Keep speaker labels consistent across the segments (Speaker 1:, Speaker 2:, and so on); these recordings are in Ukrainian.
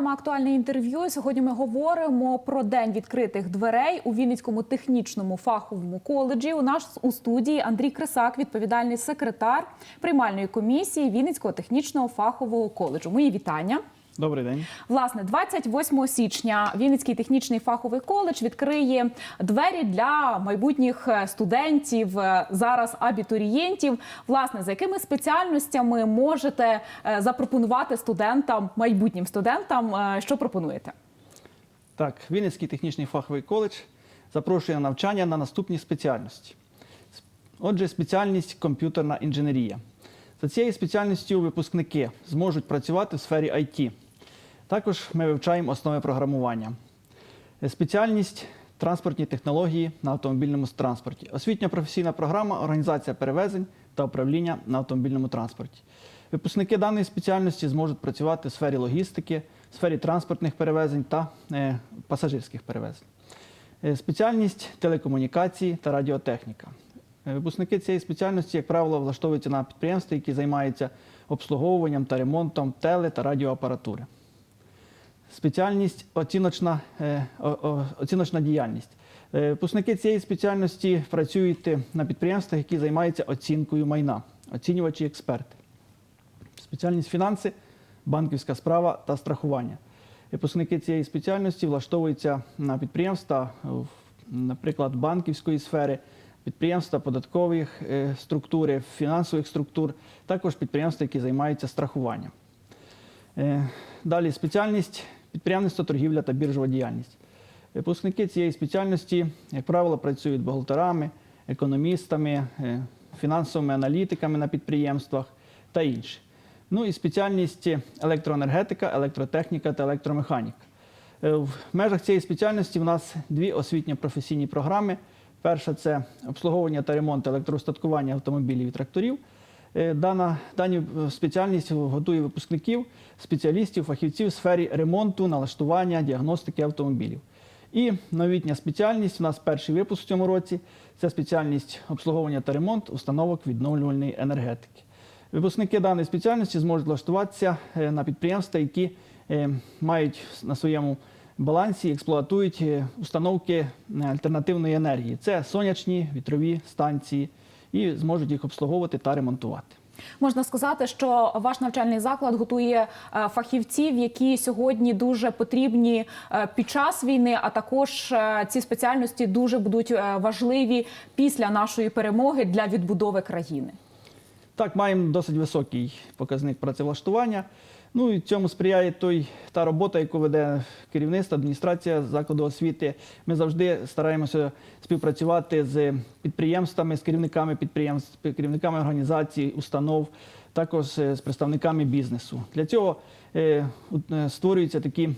Speaker 1: Програма актуальне інтерв'ю. Сьогодні ми говоримо про день відкритих дверей у Вінницькому технічному фаховому коледжі. У нас у студії Андрій Крисак, відповідальний секретар приймальної комісії Вінницького технічного фахового коледжу. Мої вітання.
Speaker 2: Добрий день.
Speaker 1: Власне, 28 січня Вінницький технічний фаховий коледж відкриє двері для майбутніх е, студентів, е, зараз абітурієнтів. Власне, за якими спеціальностями можете е, запропонувати студентам, майбутнім студентам, що пропонуєте?
Speaker 2: Так, Вінницький технічний фаховий коледж запрошує на навчання на наступні спеціальності. Отже, спеціальність комп'ютерна інженерія. За цією спеціальністю випускники зможуть працювати в сфері IT. Також ми вивчаємо основи програмування. Спеціальність транспортні технології на автомобільному транспорті. Освітня професійна програма організація перевезень та управління на автомобільному транспорті. Випускники даної спеціальності зможуть працювати в сфері логістики, в сфері транспортних перевезень та е, пасажирських перевезень. Е, Спеціальність телекомунікації та радіотехніка. Е, Випускники цієї спеціальності, як правило, влаштовуються на підприємства, які займаються обслуговуванням та ремонтом теле та радіоапаратури. Спеціальність оціночна, е, оціночна діяльність. Е, Випускники цієї спеціальності працюють на підприємствах, які займаються оцінкою майна, оцінювачі експерти. Спеціальність фінанси, банківська справа та страхування. Випускники цієї спеціальності влаштовуються на підприємства, наприклад, банківської сфери, підприємства податкових е, структур, фінансових структур, також підприємства, які займаються страхуванням. Далі спеціальність підприємництво, торгівля та біржова діяльність. Випускники цієї спеціальності, як правило, працюють бухгалтерами, економістами, е, фінансовими аналітиками на підприємствах та інші. Ну і спеціальність електроенергетика, електротехніка та електромеханіка. Е, В межах цієї спеціальності в нас дві освітньо-професійні програми. Перша це обслуговування та ремонт електроустаткування автомобілів і тракторів. Е, Дана дані е, спеціальність готує випускників, спеціалістів, фахівців в сфері ремонту, налаштування, діагностики автомобілів. І новітня спеціальність у нас перший випуск в цьому році це спеціальність обслуговування та ремонт установок відновлювальної енергетики. Випускники даної спеціальності зможуть влаштуватися е, на підприємства, які мають на своєму балансі експлуатують установки альтернативної енергії. Це сонячні вітрові станції, і зможуть їх обслуговувати та ремонтувати.
Speaker 1: Можна сказати, що ваш навчальний заклад готує е, фахівців, які сьогодні дуже потрібні е, під час війни, а також е, ці спеціальності дуже будуть важливі після нашої перемоги для відбудови країни.
Speaker 2: Так, маємо досить високий показник працевлаштування. Ну і цьому сприяє той та робота, яку веде керівництво, адміністрація закладу освіти. Ми завжди стараємося співпрацювати з підприємствами, з керівниками підприємств, керівниками організацій, установ, також е, з представниками бізнесу. Для цього е, е, створюються такі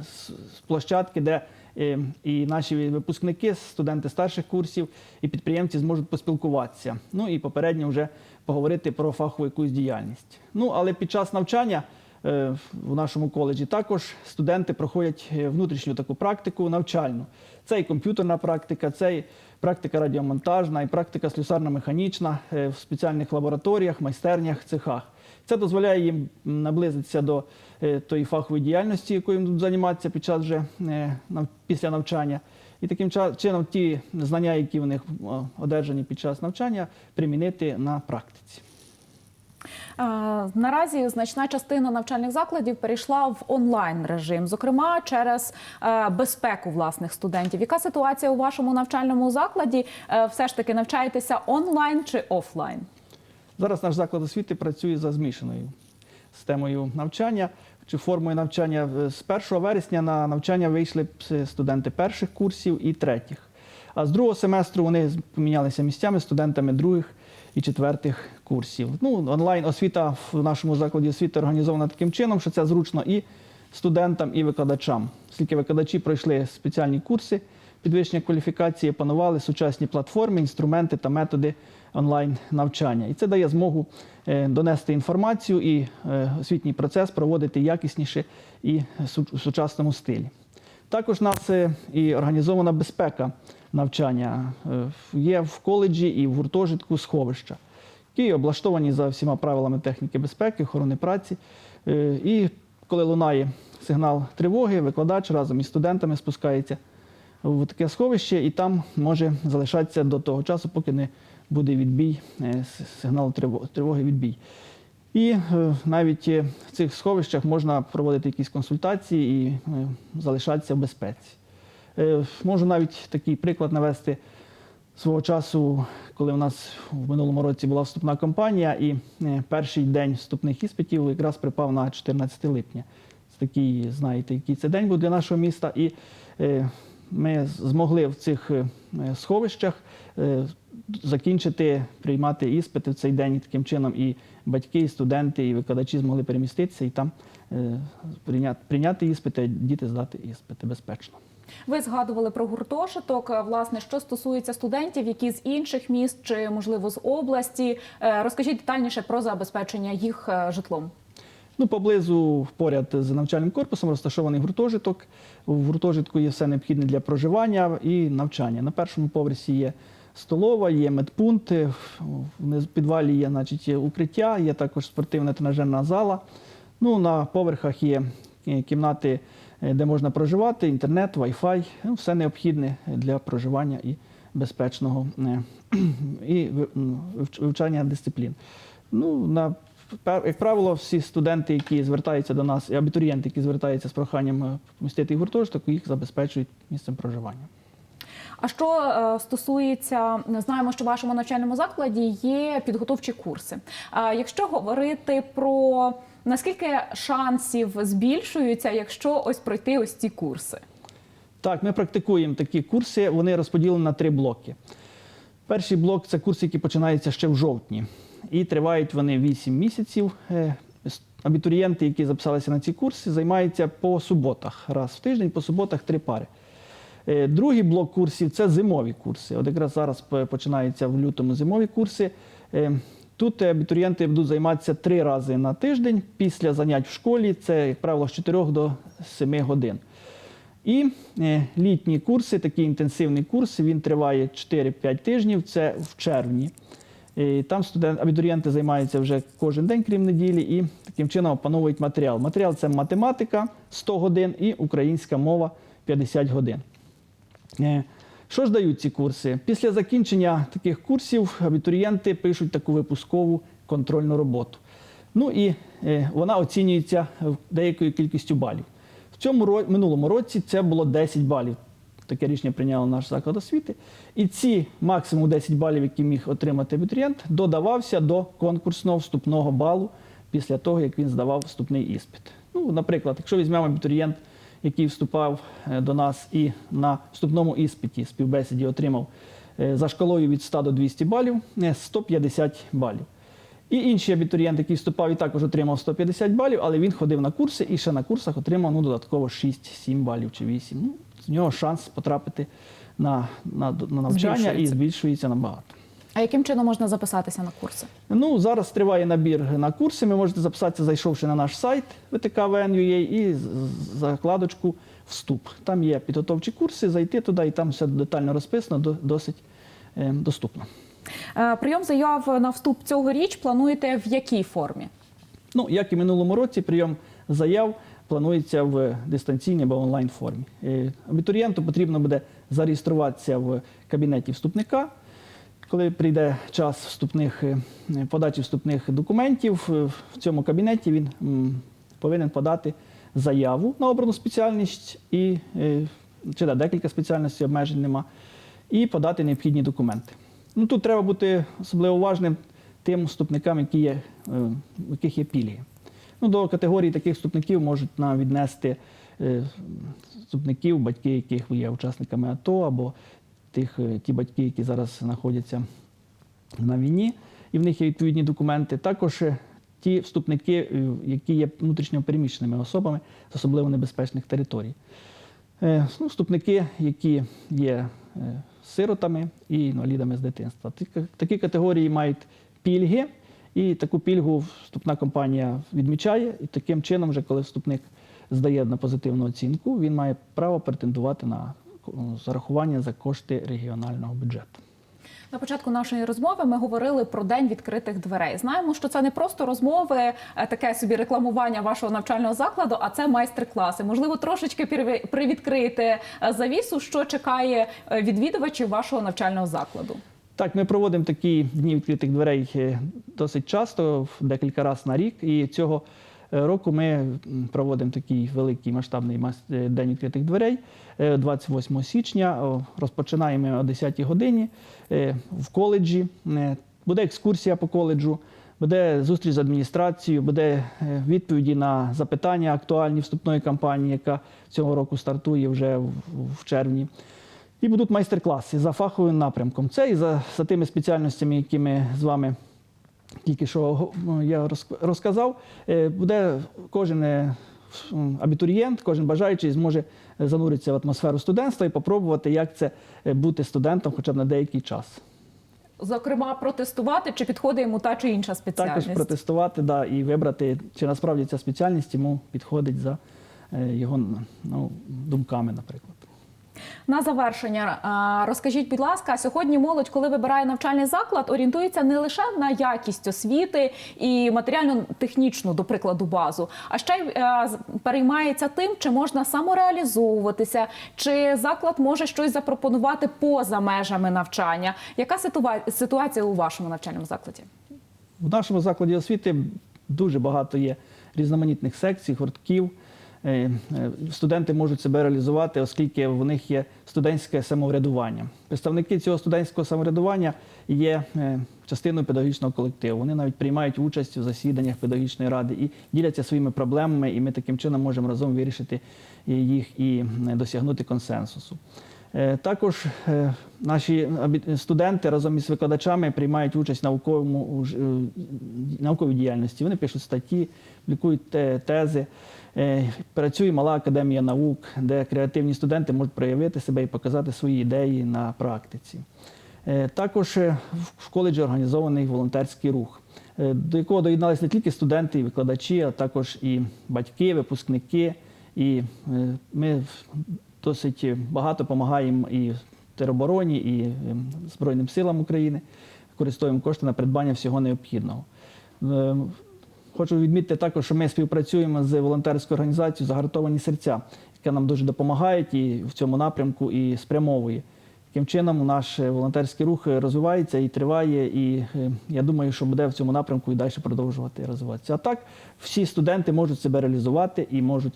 Speaker 2: с- площадки, де е, і наші випускники, студенти старших курсів і підприємці зможуть поспілкуватися. Ну і попередньо вже поговорити про фахову якусь діяльність. Ну але під час навчання е, в нашому коледжі також студенти проходять е, внутрішню таку практику навчальну. Це і комп'ютерна практика, це і практика радіомонтажна, і практика слюсарно-механічна в спеціальних лабораторіях, майстернях, цехах. Це дозволяє їм наблизитися до е, тої фахової діяльності, якою їм займатися під час вже е, після навчання. І таким чином ті знання, які в них одержані під час навчання, примінити на практиці.
Speaker 1: Наразі значна частина навчальних закладів перейшла в онлайн режим, зокрема через е, безпеку власних студентів. Яка ситуація у вашому навчальному закладі? Все ж таки навчаєтеся онлайн чи офлайн?
Speaker 2: Зараз наш заклад освіти працює за змішаною системою навчання чи формою навчання. З 1 вересня на навчання вийшли студенти перших курсів і третіх. А з другого семестру вони помінялися місцями студентами других і четвертих курсів. Ну, онлайн освіта в нашому закладі освіти організована таким чином, що це зручно і студентам, і викладачам. Оскільки викладачі пройшли спеціальні курси підвищення кваліфікації, опанували сучасні платформи, інструменти та методи онлайн навчання. І це дає змогу е, донести інформацію і е, освітній процес проводити якісніше і в сучасному стилі. Також у нас е, і організована безпека навчання. Є в коледжі і в гуртожитку сховища, які облаштовані за всіма правилами техніки безпеки, охорони праці. І коли лунає сигнал тривоги, викладач разом із студентами спускається в таке сховище і там може залишатися до того часу, поки не буде відбій е, с- сигналу триво- тривоги відбій. І е, навіть е, в цих сховищах можна проводити якісь консультації і залишатися в безпеці. Можу навіть такий приклад навести свого часу, коли у нас в минулому році була вступна кампанія, і перший день вступних іспитів якраз припав на 14 липня. Це такий, знаєте, який це день був для нашого міста. І ми змогли в цих е, сховищах е, закінчити приймати іспити в цей день. Таким чином і батьки, і студенти, і викладачі змогли переміститися і там е, прийняти, іспити, діти здати іспити безпечно.
Speaker 1: Ви згадували про гуртожиток. Е, Власне, що стосується студентів, які з інших міст чи можливо з області, розкажіть детальніше про забезпечення їх житлом.
Speaker 2: Ну, поблизу поряд з навчальним корпусом розташований гуртожиток. В гуртожитку є все необхідне для проживання і навчання. На першому поверсі є столова, є медпункт, в підвалі є значить, є укриття, є також спортивна тренажерна зала. Ну, на поверхах є е, кімнати, е, де можна проживати, інтернет, Wi-Fi, ну, все необхідне для проживання і безпечного е, і вивчання дисциплін. Ну, на, як правило, всі студенти, які звертаються до нас, і абітурієнти, які звертаються з проханням е, помістити гуртожиток, їх забезпечують місцем проживання.
Speaker 1: А що е, стосується, знаємо, що в вашому навчальному закладі є підготовчі курси. Якщо говорити про наскільки шансів збільшуються, якщо ось пройти ось ці курси?
Speaker 2: Так, ми практикуємо такі курси, вони розподілені на три блоки. Перший блок це курси, які починаються ще в жовтні. І тривають вони 8 місяців. Е, Абітурієнти, які записалися на ці курси, займаються по суботах. Раз в тиждень, по суботах три пари. Е, Другий блок курсів це зимові курси. От якраз зараз починаються в лютому зимові курси. Е, Тут абітурієнти будуть займатися три рази на тиждень після занять в школі. Це, як правило, з 4 до 7 годин. І літні курси, такий інтенсивний курс, він триває 4-5 тижнів, це в червні. І там студент, абітурієнти займаються вже кожен день, крім неділі, і таким чином опановують матеріал. Матеріал це математика 100 годин і українська мова 50 годин. Е, Що ж дають ці курси? Після закінчення таких курсів абітурієнти пишуть таку випускову контрольну роботу. Ну і е, вона оцінюється деякою кількістю балів. В цьому минулому році це було 10 балів. Таке рішення прийняв наш заклад освіти. І ці максимум 10 балів, які міг отримати абітурієнт, додавався до конкурсного вступного балу після того, як він здавав вступний іспит. Ну, наприклад, якщо візьмемо абітурієнт, який вступав е, до нас і на вступному іспиті співбесіді отримав е, за шкалою від 100 до 200 балів е, 150 балів. І інший абітурієнт, який вступав і також отримав 150 балів, але він ходив на курси і ще на курсах отримав ну, додатково 6-7 балів чи 8. З нього шанс потрапити на, на, на навчання і
Speaker 1: Збільшується.
Speaker 2: набагато.
Speaker 1: А яким чином можна записатися на курси?
Speaker 2: Ну, зараз триває набір на курси. Ви можете записатися, зайшовши на наш сайт vtkvn.ua і з- з- закладочку Вступ. Там є підготовчі курси, зайти туди, і там все детально розписано, досить е, доступно.
Speaker 1: Е, Прийом заяв на вступ цьогоріч плануєте в якій формі?
Speaker 2: Ну, як і минулому році, прийом заяв планується в дистанційній або онлайн формі. Е, Абітурієнту потрібно буде зареєструватися в кабінеті вступника. Коли прийде час вступних е, подачі вступних документів, е, в цьому кабінеті він повинен подати заяву на обрану спеціальність і чи да, декілька спеціальностей обмежень нема, і подати необхідні документи. Ну, тут треба бути особливо уважним тим вступникам, які є, у яких є пільги. Ну, до категорії таких вступників можуть нам віднести е, вступників, батьки, яких є учасниками АТО, або тих, е, ті батьки, які зараз знаходяться на війні, і в них є відповідні документи. Також е, ті вступники, які є внутрішньо переміщеними особами з особливо небезпечних територій. Ну, вступники, які є сиротами і інвалідами з дитинства. Такі категорії мають пільги, і таку пільгу вступна компанія відмічає. І таким чином, вже коли вступник здає на позитивну оцінку, він має право претендувати на зарахування за кошти регіонального бюджету.
Speaker 1: На початку нашої розмови ми говорили про день відкритих дверей. Знаємо, що це не просто розмови, е, таке собі рекламування вашого навчального закладу, а це майстер-класи. Можливо, трошечки приві- привідкрити е, завісу, що чекає е, відвідувачів вашого навчального закладу.
Speaker 2: Так, ми проводимо такі дні відкритих дверей е, досить часто, декілька разів на рік. І цього е, року ми проводимо такий великий масштабний мас- е, день відкритих дверей е, 28 січня. Розпочинаємо о 10-й годині в коледжі. Буде екскурсія по коледжу. Буде зустріч з адміністрацією, буде відповіді на запитання актуальні вступної кампанії, яка цього року стартує вже в червні. І будуть майстер-класи за фаховим напрямком. Це і за, за тими спеціальностями, які ми з вами тільки що ну, я розказав. Е, Буде кожен е, абітурієнт, кожен бажаючий зможе зануритися в атмосферу студентства і попробувати, як це е, бути студентом хоча б на деякий час.
Speaker 1: Зокрема, протестувати, чи підходить йому та чи інша
Speaker 2: Також
Speaker 1: спеціальність.
Speaker 2: протестувати да, і вибрати, чи насправді ця спеціальність йому підходить за е, його ну, думками, наприклад.
Speaker 1: На завершення розкажіть, будь ласка, сьогодні молодь, коли вибирає навчальний заклад, орієнтується не лише на якість освіти і матеріально-технічну, до прикладу, базу, а ще й е, переймається тим, чи можна самореалізовуватися, чи заклад може щось запропонувати поза межами навчання. Яка ситуа- ситуація у вашому навчальному закладі?
Speaker 2: В нашому закладі освіти дуже багато є різноманітних секцій, гуртків. Е, е, Студенти можуть себе реалізувати, оскільки в них є студентське самоврядування. Представники цього студентського самоврядування є е, частиною педагогічного колективу. Вони навіть приймають участь у засіданнях педагогічної ради і діляться своїми проблемами, і ми таким чином можемо разом вирішити їх і досягнути консенсусу. Е, Також е, наші студенти разом із викладачами приймають участь в науковому е, науковій діяльності. Вони пишуть статті, публікують тези. Працює мала академія наук, де креативні студенти можуть проявити себе і показати свої ідеї на практиці. Також в коледжі організований волонтерський рух, до якого доєдналися не тільки студенти і викладачі, а також і батьки, випускники. І ми досить багато допомагаємо і теробороні, і е, Збройним силам України, використовуємо кошти на придбання всього необхідного. Е, Хочу відмітити також, що ми співпрацюємо з волонтерською організацією Загартовані серця, яка нам дуже допомагає і в цьому напрямку і спрямовує. Таким чином, наш е, волонтерський рух е, розвивається і триває, і е, я думаю, що буде в цьому напрямку і далі продовжувати розвиватися. А так, всі студенти можуть себе реалізувати і можуть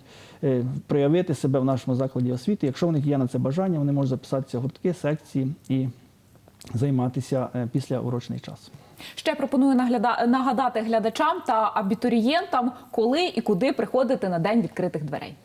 Speaker 2: проявити себе в нашому закладі освіти. Якщо в них є на це бажання, вони можуть записатися в гуртки, секції і займатися після урочний час.
Speaker 1: Ще пропоную нагадати глядачам та абітурієнтам, коли і куди приходити на день відкритих дверей.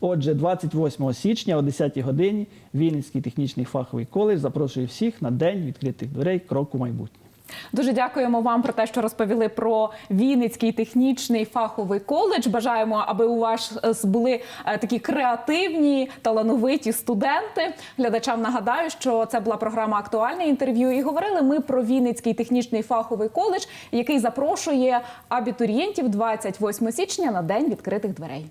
Speaker 2: Отже, 28 січня о 10 годині Вінницький технічний фаховий коледж запрошує всіх на день відкритих дверей крок у майбутнє.
Speaker 1: Дуже дякуємо вам про те, що розповіли про Вінницький технічний фаховий коледж. Бажаємо, аби у вас були е, такі креативні, талановиті студенти. Глядачам нагадаю, що це була програма Актуальне інтерв'ю. І говорили ми про Вінницький технічний фаховий коледж, який запрошує абітурієнтів 28 січня на день відкритих дверей.